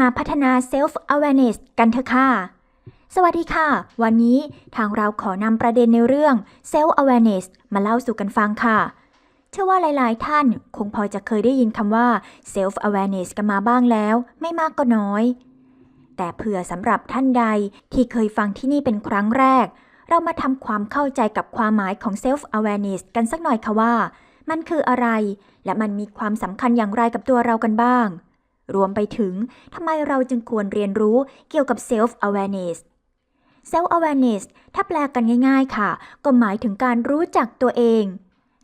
มาพัฒนา self awareness กันเถอะค่ะ สวัสดีค่ะ วันนี้ทางเราขอนำประเด็นในเรื่อง self awareness มาเล่าสู่กันฟังค่ะ เชื่อว่าหลาย ๆ ท่านคงพอจะเคยได้ยินคำว่า self awareness กันมาบ้างแล้ว ไม่มากก็น้อย แต่เผื่อสำหรับท่านใดที่เคยฟังที่นี่เป็นครั้งแรก เรามาทำความเข้าใจกับความหมายของ self awareness กันสักหน่อยค่ะว่า มันคืออะไร และมันมีความสำคัญอย่างไรกับตัวเรากันบ้าง รวมไปถึงทำไมเราจึงควรเรียนรู้เกี่ยวกับ self awareness self awareness ถ้าแปลกันง่าย ๆ ค่ะ ก็หมายถึงการรู้จักตัวเอง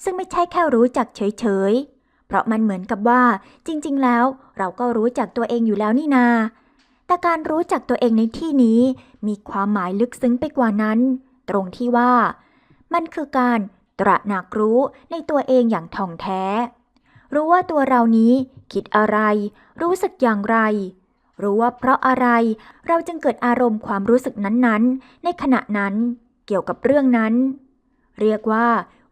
ซึ่งไม่ใช่แค่รู้จักเฉย ๆ เพราะมันเหมือนกับว่า จริง ๆ แล้ว เราก็รู้จักตัวเองอยู่แล้วนี่นา แต่การรู้จักตัวเองในที่นี้ มีความหมายลึกซึ้งไปกว่านั้น ตรงที่ว่า มันคือการตระหนักรู้ในตัวเองอย่างท่องแท้ รู้ว่าตัวเรานี้คิดอะไร รู้สึกอย่างไร รู้ว่าเพราะอะไรเราจึงเกิดอารมณ์ความรู้สึกนั้นๆ ในขณะนั้นเกี่ยวกับเรื่องนั้น เรียกว่า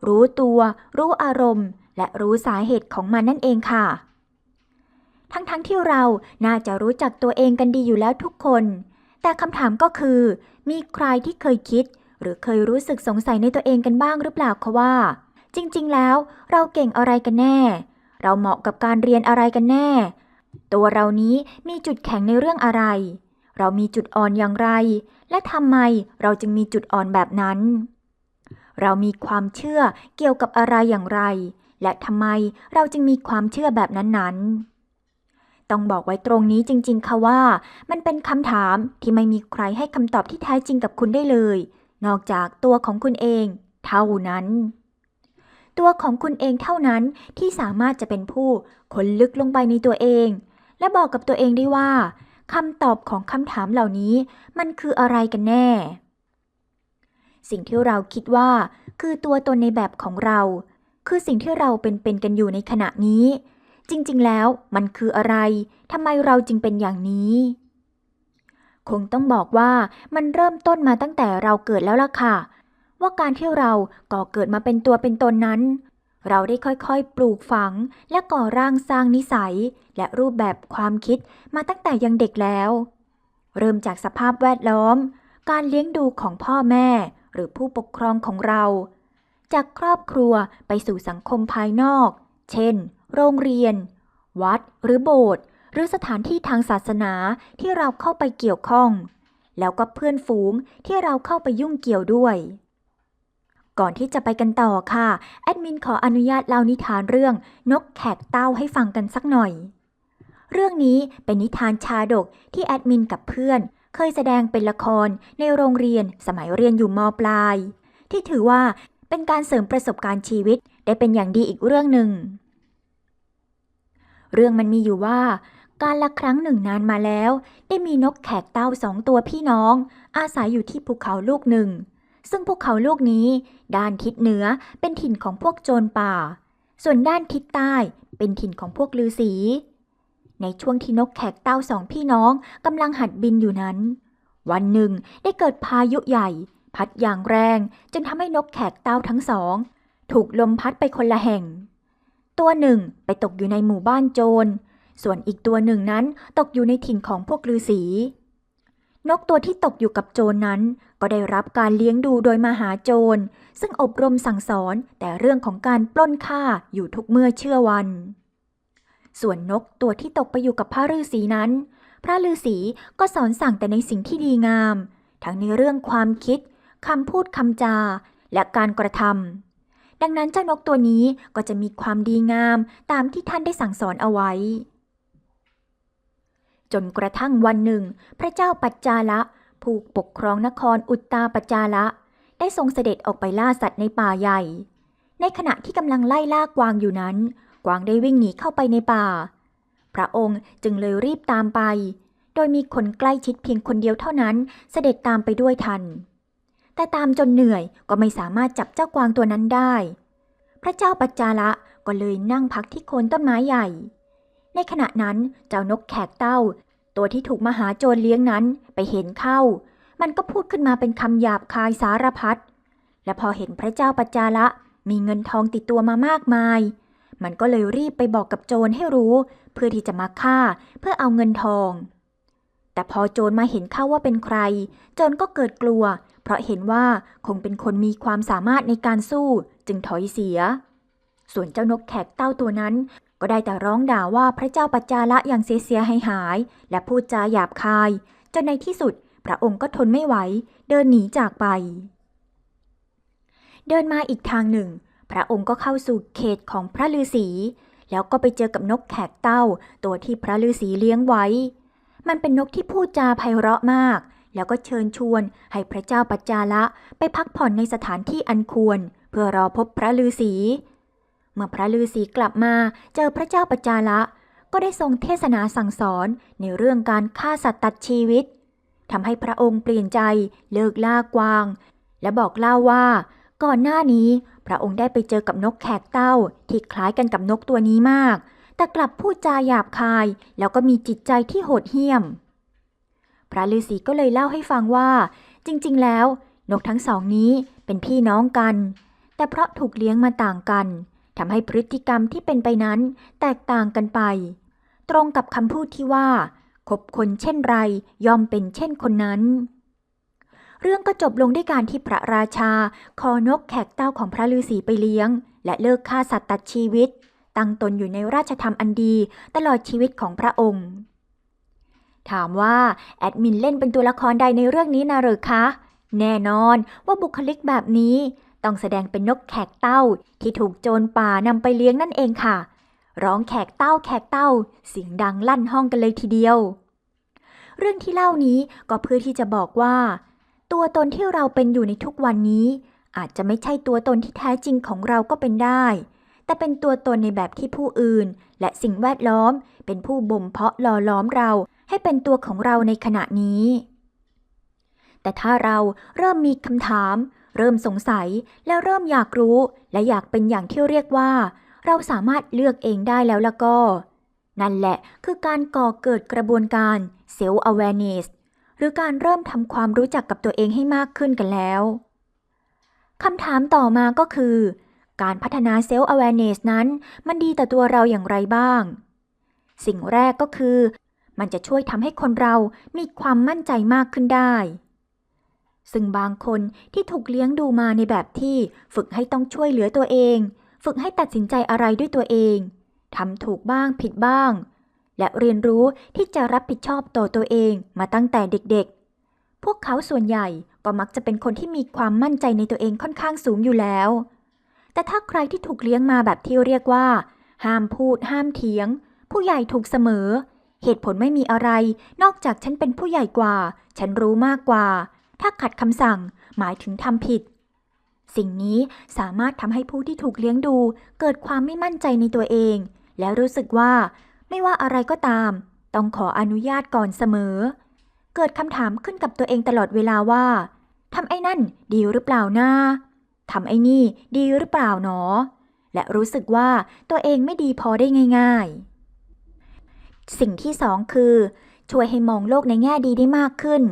รู้ตัว รู้อารมณ์ และรู้สาเหตุของมันนั่นเองค่ะ ทั้งๆทที่เราน่าจะรู้จักตัวเองกันดีอยู่แล้วทุกคน แต่คำถามก็คือ มีใครที่เคยคิด หรือเคยรู้สึกสงสัยในตัวเองกันบ้างหรือเปล่าคะว่า จริง ๆ แล้ว เราเก่งอะไรกันแน่ เราเหมาะกับการเรียนอะไรกันแน่ ตัวเรานี้มีจุดแข็งในเรื่องอะไร เรามีจุดอ่อนอย่างไร และทำไมเราจึงมีจุดอ่อนแบบนั้น เรามีความเชื่อเกี่ยวกับอะไรอย่างไร และทำไมเราจึงมีความเชื่อแบบนั้นๆต้องบอกไว้ตรงนี้จริง ๆ ค่ะว่า มันเป็นคำถามที่ไม่มีใครให้คำตอบที่แท้จริงกับคุณได้เลย นอกจากตัวของคุณเอง เท่านั้น ตัวของคุณเองเท่านั้นที่สามารถจะเป็นผู้ค้นลึกลงไปในตัวเอง และบอกกับตัวเองได้ว่าคำตอบของคำถามเหล่านี้มันคืออะไรกันแน่ สิ่งที่เราคิดว่า คือตัวตนในแบบของเรา คือสิ่งที่เราเป็นเป็นกันอยู่ในขณะนี้ จริงๆ แล้วมันคืออะไรทำไมเราจึงเป็นอย่างนี้ คงต้องบอกว่ามันเริ่มต้นมาตั้งแต่เราเกิดแล้วล่ะค่ะ ว่าการที่เราก่อเกิดมาเป็นตัวเป็นตนนั้น เราได้ค่อยๆ ปลูกฝังและก่อร่างสร้างนิสัย และรูปแบบความคิดมาตั้งแต่ยังเด็กแล้ว เริ่มจากสภาพแวดล้อม การเลี้ยงดูของพ่อแม่ หรือผู้ปกครองของเรา จากครอบครัวไปสู่สังคมภายนอก เช่น โรงเรียน วัด หรือโบสถ์หรือสถานที่ทางศาสนาที่เราเข้าไปเกี่ยวข้อง แล้วก็เพื่อนฝูงที่เราเข้าไปยุ่งเกี่ยวด้วย ก่อนที่จะไปกันต่อค่ะ แอดมินขออนุญาตเล่านิทานเรื่องนกแขกเต้าให้ฟังกันสักหน่อย เรื่องนี้เป็นนิทานชาดกที่แอดมินกับเพื่อน เคยแสดงเป็นละครในโรงเรียนสมัยเรียนอยู่มปลาย ที่ถือว่าเป็นการเสริมประสบการณ์ชีวิตได้เป็นอย่างดีอีกเรื่องหนึ่ง เรื่องมันมีอยู่ว่าการละครั้งหนึ่งนานมาแล้ว ได้มีนกแขกเต้าสองตัวพี่น้อง อาศัยอยู่ที่ภูเขาลูกหนึ่ง ซึ่งภูเขาลูกนี้ ด้านทิศเหนือเป็นถิ่นของพวกโจรป่า ส่วนด้านทิศใต้เป็นถิ่นของพวกฤาษีในช่วงที่นกแขกเต้าสองพี่น้องกำลังหัดบินอยู่นั้น วันหนึ่งได้เกิดพายุใหญ่ พัดอย่างแรงจนทำให้นกแขกเต้าทั้งสอง ถูกลมพัดไปคนละแห่ง ตัวหนึ่งไปตกอยู่ในหมู่บ้านโจร ส่วนอีกตัวหนึ่งนั้นตกอยู่ในถิ่นของพวกฤาษี นกตัวที่ตกอยู่กับโจรนั้น ก็ได้รับการเลี้ยงดูโดยมหาโจร ซึ่งอบรมสั่งสอนแต่เรื่องของการปล้นฆ่าอยู่ทุกเมื่อเชื่อวัน ส่วนนกตัวที่ตกไปอยู่กับพระฤาษีนั้น พระฤาษีก็สอนสั่งแต่ในสิ่งที่ดีงาม ทั้งในเรื่องความคิดคำพูดคำจา และการกระทำดังนั้นเจ้านกตัวนี้ก็จะมีความดีงามตามที่ท่านได้สั่งสอนเอาไว้ จนกระทั่งวันหนึ่ง พระเจ้าปัจจาละ ผู้ปกครองนครอุตตาปัจจาละ ได้ทรงเสด็จออกไปล่าสัตว์ในป่าใหญ่ ในขณะที่กำลังไล่ล่ากวางอยู่นั้น กวางได้วิ่งหนีเข้าไปในป่า พระองค์จึงเลยรีบตามไป โดยมีคนใกล้ชิดเพียงคนเดียวเท่านั้นเสด็จตามไปด้วยทัน แต่ตามจนเหนื่อยก็ไม่สามารถจับเจ้ากวางตัวนั้นได้ พระเจ้าปัจจาละก็เลยนั่งพักที่โคนต้นไม้ใหญ่ ในขณะนั้นเจ้านกแขกเต้า ตัวที่ถูกมหาโจรเลี้ยงนั้นไปเห็นเข้า มันก็พูดขึ้นมาเป็นคำหยาบคายสารพัด และพอเห็นพระเจ้าปัจจาละมีเงินทองติดตัวมามากมาย มันก็เลยรีบไปบอกกับโจรให้รู้ เพื่อที่จะมาฆ่าเพื่อเอาเงินทอง แต่พอโจรมาเห็นเข้าว่าเป็นใคร โจรก็เกิดกลัว เพราะเห็นว่าคงเป็นคนมีความสามารถในการสู้จึงถอยเสีย ส่วนเจ้านกแขกเต้าตัวนั้น ก็ได้แต่ร้องด่าว่าพระเจ้าปัจจาละอย่างเสียเสียหายหาย และพูดจาหยาบคาย จนในที่สุดพระองค์ก็ทนไม่ไหว เดินหนีจากไป เดินมาอีกทางหนึ่ง พระองค์ก็เข้าสู่เขตของพระฤาษี แล้วก็ไปเจอกับนกแขกเต้า ตัวที่พระฤาษีเลี้ยงไว้ มันเป็นนกที่พูดจาไพเราะมาก แล้วก็เชิญชวนให้พระเจ้าปัจจาละไปพักผ่อนในสถานที่อันควร เพื่อรอพบพระฤาษี เมื่อพระฤาษีกลับมาเจอพระเจ้าปจจาละ ก็ได้ทรงเทศนาสั่งสอนในเรื่องการฆ่าสัตว์ตัดชีวิตทำให้พระองค์เปลี่ยนใจเลิกล่ากวาง และบอกเล่าว่า ก่อนหน้านี้พระองค์ได้ไปเจอกับนกแขกเต้า ที่คล้ายกันกับนกตัวนี้มาก แต่กลับพูดจาหยาบคาย แล้วก็มีจิตใจที่โหดเหี้ยม พระฤาษีก็เลยเล่าให้ฟังว่า จริง ๆ แล้ว นกทั้งสองนี้เป็นพี่น้องกัน แต่เพราะถูกเลี้ยงมาต่างกัน ทำให้พฤติกรรมที่เป็นไปนั้นแตกต่างกันไป ตรงกับคำพูดที่ว่าคบคนเช่นไรย่อมเป็นเช่นคนนั้น เรื่องก็จบลงด้วยการที่พระราชา คอนกแขกเต้าของพระฤาษีไปเลี้ยง และเลิกฆ่าสัตว์ตัดชีวิต ตั้งตนอยู่ในราชธรรมอันดีตลอดชีวิตของพระองค์ ถามว่าแอดมินเล่นเป็นตัวละครใดในเรื่องนี้นะหรือคะ แน่นอนว่าบุคลิกแบบนี้ ต้องแสดงเป็นนกแขกเต้าที่ถูกโจรป่านำไปเลี้ยงนั่นเองค่ะ ร้องแขกเต้าแขกเต้า เสียงดังลั่นห้องกันเลยทีเดียว เรื่องที่เล่านี้ก็เพื่อที่จะบอกว่า ตัวตนที่เราเป็นอยู่ในทุกวันนี้ อาจจะไม่ใช่ตัวตนที่แท้จริงของเราก็เป็นได้ แต่เป็นตัวตนในแบบที่ผู้อื่น และสิ่งแวดล้อม เป็นผู้บ่มเพาะหล่อล้อมเรา ให้เป็นตัวของเราในขณะนี้แต่ถ้าเราเริ่มมีคำถาม เริ่มสงสัยและเริ่มอยากรู้ และอยากเป็นอย่างที่เรียกว่า เราสามารถเลือกเองได้แล้วละก็ นั่นแหละคือการก่อเกิดกระบวนการ Self Awareness หรือการเริ่มทำความรู้จักกับตัวเองให้มากขึ้นกันแล้วคำถามต่อมาก็คือ การพัฒนา Self Awareness นั้น มันดีต่อตัวเราอย่างไรบ้าง สิ่งแรกก็คือ มันจะช่วยทำให้คนเรามีความมั่นใจมากขึ้นได้ ซึ่งบางคนที่ถูกเลี้ยงดูมาในแบบที่ฝึกให้ต้องช่วยเหลือตัวเอง ฝึกให้ตัดสินใจอะไรด้วยตัวเองทำถูกบ้างผิดบ้าง และเรียนรู้ที่จะรับผิดชอบต่อตัวเองมาตั้งแต่เด็กๆ พวกเขาส่วนใหญ่ก็มักจะเป็นคนที่มีความมั่นใจในตัวเองค่อนข้างสูงอยู่แล้ว แต่ถ้าใครที่ถูกเลี้ยงมาแบบที่เรียกว่า ห้ามพูด ห้ามเถียง ผู้ใหญ่ถูกเสมอ เหตุผลไม่มีอะไร นอกจากฉันเป็นผู้ใหญ่กว่า ฉันรู้มากกว่า ถ้าขัดคำสั่งหมายถึงทำผิด สิ่งนี้สามารถทำให้ผู้ที่ถูกเลี้ยงดู เกิดความไม่มั่นใจในตัวเอง และรู้สึกว่า ไม่ว่าอะไรก็ตาม ต้องขออนุญาตก่อนเสมอ เกิดคำถามขึ้นกับตัวเองตลอดเวลาว่าทำไอ้นั่นดีหรือเปล่านะทำไอ้นี่ดีหรือเปล่าหนอ และรู้สึกว่าตัวเองไม่ดีพอได้ง่าย ๆ สิ่งที่สองคือ ช่วยให้มองโลกในแง่ดีได้มากขึ้น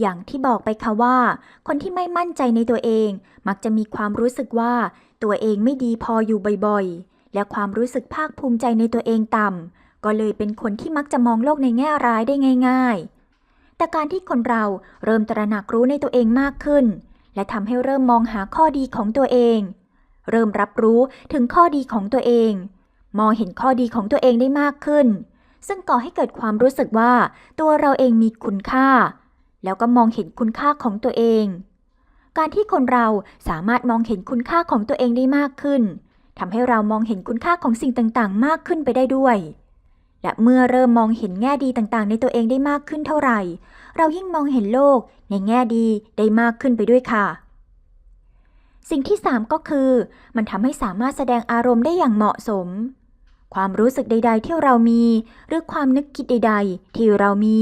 อย่างที่บอกไปค่ะว่า คนที่ไม่มั่นใจในตัวเอง มักจะมีความรู้สึกว่าตัวเองไม่ดีพออยู่บ่อยๆ และความรู้สึกภาคภูมิใจในตัวเองต่ำก็เลยเป็นคนที่มักจะมองโลกในแง่ร้ายได้ง่าย ๆ แต่การที่คนเราเริ่มตระหนักรู้ในตัวเองมากขึ้น และทำให้เริ่มมองหาข้อดีของตัวเอง เริ่มรับรู้ถึงข้อดีของตัวเอง มองเห็นข้อดีของตัวเองได้มากขึ้นซึ่งก่อให้เกิดความรู้สึกว่าตัวเราเองมีคุณค่า แล้วก็มองเห็นคุณค่าของตัวเอง การที่คนเราสามารถมองเห็นคุณค่าของตัวเองได้มากขึ้นทำให้เรามองเห็นคุณค่าของสิ่งต่างๆ มากขึ้นไปได้ด้วย และเมื่อเริ่มมองเห็นแง่ดีต่างๆ ในตัวเองได้มากขึ้นเท่าไหร่ เรายิ่งมองเห็นโลกในแง่ดีได้มากขึ้นไปด้วยค่ะ สิ่งที่สามก็คือ มันทำให้สามารถแสดงอารมณ์ได้อย่างเหมาะสม ความรู้สึกใด ๆ ที่เรามี หรือความนึกคิดใด ๆ ที่เรามี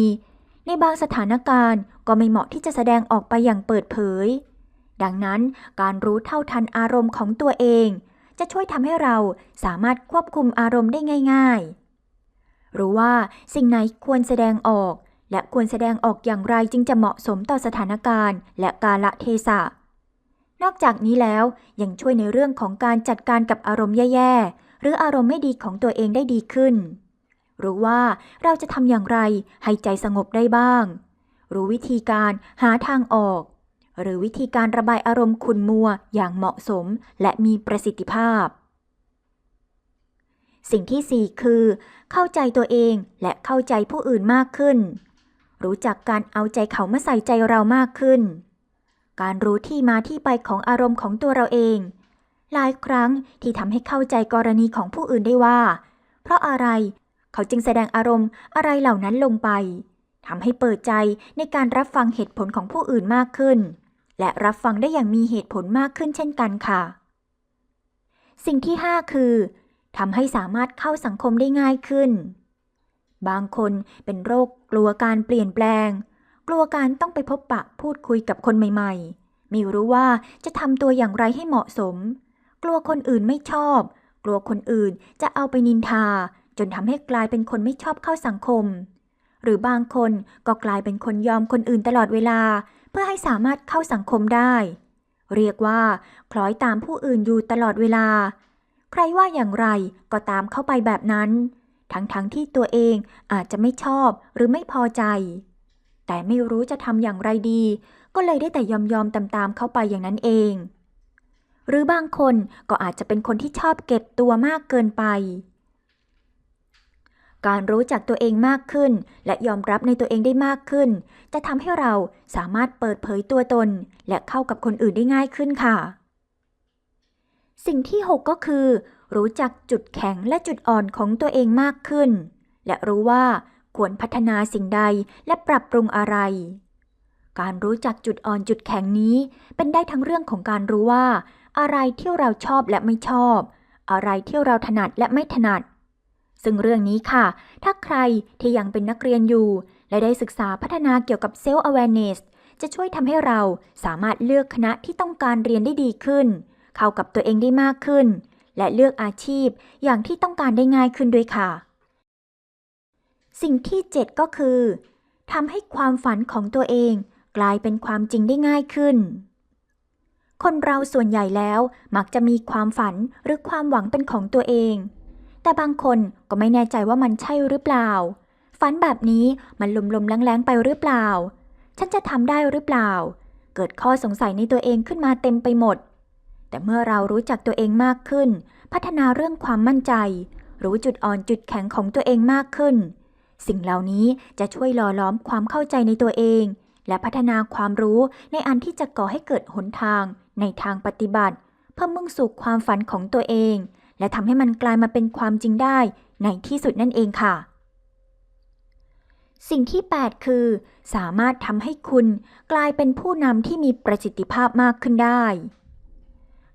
ในบางสถานการณ์ก็ไม่เหมาะที่จะแสดงออกไปอย่างเปิดเผย ดังนั้นการรู้เท่าทันอารมณ์ของตัวเอง จะช่วยทำให้เราสามารถควบคุมอารมณ์ได้ง่าย ๆ รู้ว่าสิ่งไหนควรแสดงออก และควรแสดงออกอย่างไรจึงจะเหมาะสมต่อสถานการณ์ และกาลเทศะนอกจากนี้แล้วยังช่วยในเรื่องของการจัดการกับอารมณ์แย่ๆ หรืออารมณ์ไม่ดีของตัวเองได้ดีขึ้น รู้ว่าเราจะทำอย่างไรให้ใจสงบได้บ้าง รู้วิธีการหาทางออก หรือวิธีการระบายอารมณ์ขุนมัวอย่างเหมาะสมและมีประสิทธิภาพ สิ่งที่ 4 คือ เข้าใจตัวเองและเข้าใจผู้อื่นมากขึ้น รู้จักการเอาใจเขามาใส่ใจเรามากขึ้น การรู้ที่มาที่ไปของอารมณ์ของตัวเราเอง หลายครั้งที่ทำให้เข้าใจกรณีของผู้อื่นได้ว่า เพราะอะไร เขาจึงแสดงอารมณ์อะไรเหล่านั้นลงไปทำให้เปิดใจในการรับฟังเหตุผลของผู้อื่นมากขึ้น และรับฟังได้อย่างมีเหตุผลมากขึ้นเช่นกันค่ะ สิ่งที่ 5 คือทำให้สามารถเข้าสังคมได้ง่ายขึ้น บางคนเป็นโรคกลัวการเปลี่ยนแปลง กลัวการต้องไปพบปะพูดคุยกับคนใหม่ ๆ ไม่รู้ว่าจะทำตัวอย่างไรให้เหมาะสม กลัวคนอื่นไม่ชอบ กลัวคนอื่นจะเอาไปนินทา จนทำให้กลายเป็นคนไม่ชอบเข้าสังคม หรือบางคนก็กลายเป็นคนยอมคนอื่นตลอดเวลา เพื่อให้สามารถเข้าสังคมได้ เรียกว่า คล้อยตามผู้อื่นอยู่ตลอดเวลา ใครว่าอย่างไรก็ตามเข้าไปแบบนั้น ทั้งๆทที่ตัวเองอาจจะไม่ชอบหรือไม่พอใจ แต่ไม่รู้จะทำอย่างไรดี ก็เลยได้แต่ยอมยอมตามๆเข้าไปอย่างนั้นเองหรือบางคนก็อาจจะเป็นคนที่ชอบเก็บตัวมากเกินไป การรู้จักตัวเองมากขึ้น และยอมรับในตัวเองได้มากขึ้น จะทำให้เราสามารถเปิดเผยตัวตน และเข้ากับคนอื่นได้ง่ายขึ้นค่ะ สิ่งที่ 6 ก็คือ รู้จักจุดแข็งและจุดอ่อนของตัวเองมากขึ้น และรู้ว่าควรพัฒนาสิ่งใดและปรับปรุงอะไร การรู้จักจุดอ่อนจุดแข็งนี้ เป็นได้ทั้งเรื่องของการรู้ว่า อะไรที่เราชอบและไม่ชอบ อะไรที่เราถนัดและไม่ถนัด ซึ่งเรื่องนี้ค่ะ ถ้าใครที่ยังเป็นนักเรียนอยู่ และได้ศึกษาพัฒนาเกี่ยวกับ self awareness จะช่วยทำให้เราสามารถเลือกคณะที่ต้องการเรียนได้ดีขึ้น เข้ากับตัวเองได้มากขึ้น และเลือกอาชีพอย่างที่ต้องการได้ง่ายขึ้นด้วยค่ะ สิ่งที่ 7 ก็คือทำให้ความฝันของตัวเองกลายเป็นความจริงได้ง่ายขึ้น คนเราส่วนใหญ่แล้วมักจะมีความฝันหรือความหวังเป็นของตัวเอง แต่บางคนก็ไม่แน่ใจว่ามันใช่หรือเปล่า ฝันแบบนี้มันลมๆแรงๆไปหรือเปล่า ฉันจะทำได้หรือเปล่า เกิดข้อสงสัยในตัวเองขึ้นมาเต็มไปหมด แต่เมื่อเรารู้จักตัวเองมากขึ้น พัฒนาเรื่องความมั่นใจ รู้จุดอ่อนจุดแข็งของตัวเองมากขึ้น สิ่งเหล่านี้จะช่วยหล่อล้อมความเข้าใจในตัวเอง และพัฒนาความรู้ในอันที่จะก่อให้เกิดหนทางในทางปฏิบัติ เพื่อมุ่งสู่ความฝันของตัวเอง และทำให้มันกลายมาเป็นความจริงได้ในที่สุดนั่นเองค่ะ สิ่งที่ 8 คือ สามารถทำให้คุณกลายเป็นผู้นำที่มีประสิทธิภาพมากขึ้นได้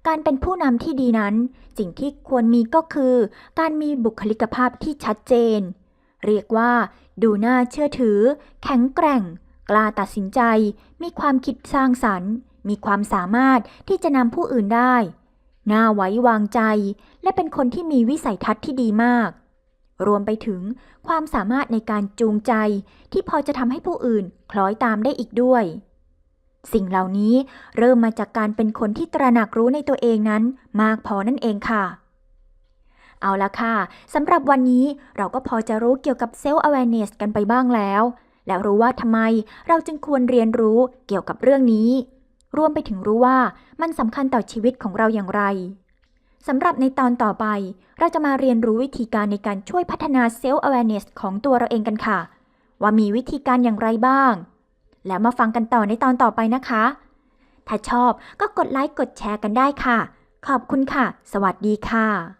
การเป็นผู้นำที่ดีนั้น สิ่งที่ควรมีก็คือ การมีบุคลิกภาพที่ชัดเจน เรียกว่า ดูน่าเชื่อถือ แข็งแกร่ง กล้าตัดสินใจ มีความคิดสร้างสรรค์ มีความสามารถที่จะนำผู้อื่นได้ น่าไว้วางใจ และเป็นคนที่มีวิสัยทัศน์ที่ดีมาก รวมไปถึงความสามารถในการจูงใจที่พอจะทำให้ผู้อื่นคล้อยตามได้อีกด้วย สิ่งเหล่านี้เริ่มมาจากการเป็นคนที่ตระหนักรู้ในตัวเองนั้นมากพอนั่นเองค่ะเอาละค่ะ สำหรับวันนี้เราก็พอจะรู้เกี่ยวกับ self awareness กันไปบ้างแล้ว และรู้ว่าทำไมเราจึงควรเรียนรู้เกี่ยวกับเรื่องนี้ รวมไปถึงรู้ว่ามันสำคัญต่อชีวิตของเราอย่างไรสำหรับในตอนต่อไป เราจะมาเรียนรู้วิธีการในการช่วยพัฒนาเซลล์ awareness ของตัวเราเองกันค่ะ ว่ามีวิธีการอย่างไรบ้าง แล้วมาฟังกันต่อในตอนต่อไปนะคะ ถ้าชอบก็กดไลค์กดแชร์กันได้ค่ะ ขอบคุณค่ะ สวัสดีค่ะ